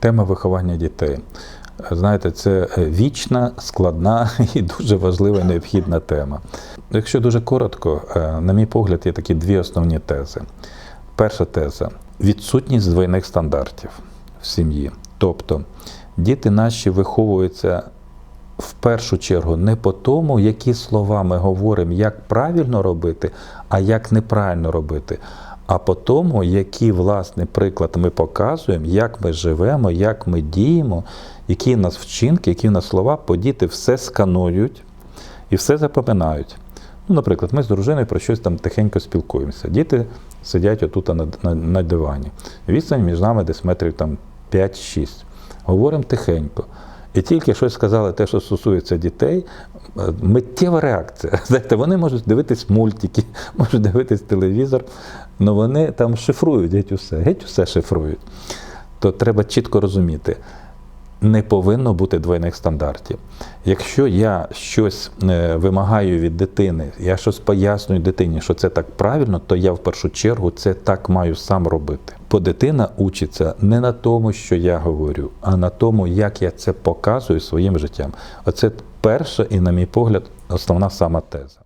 Тема виховання дітей. Знаєте, це е, вічна, складна і дуже важлива і необхідна тема. Якщо дуже коротко, е, на мій погляд, є такі дві основні тези. Перша теза відсутність двойних стандартів в сім'ї. Тобто діти наші виховуються в першу чергу не по тому, які слова ми говоримо, як правильно робити, а як неправильно робити, а по тому, який власне приклад ми показуємо, як ми живемо, як ми діємо, які в нас вчинки, які в нас слова, бо діти все сканують і все запоминають. Ну, наприклад, ми з дружиною про щось там тихенько спілкуємося. Діти сидять отут на, на, на дивані. Відстань між нами десь метрів там 5-6. Говоримо тихенько. І тільки щось сказали те, що стосується дітей, е, миттєва реакція. Знаєте, вони можуть дивитись мультики, можуть дивитись телевізор, але вони там шифрують геть усе, геть усе шифрують. То треба чітко розуміти, не повинно бути двойних стандартів. Якщо я щось е, вимагаю від дитини, я щось пояснюю дитині, що це так правильно, то я в першу чергу це так маю сам робити. Бо дитина учиться не на тому, що я говорю, а на тому, як я це показую своїм життям. Оце перша і, на мій погляд, основна сама теза.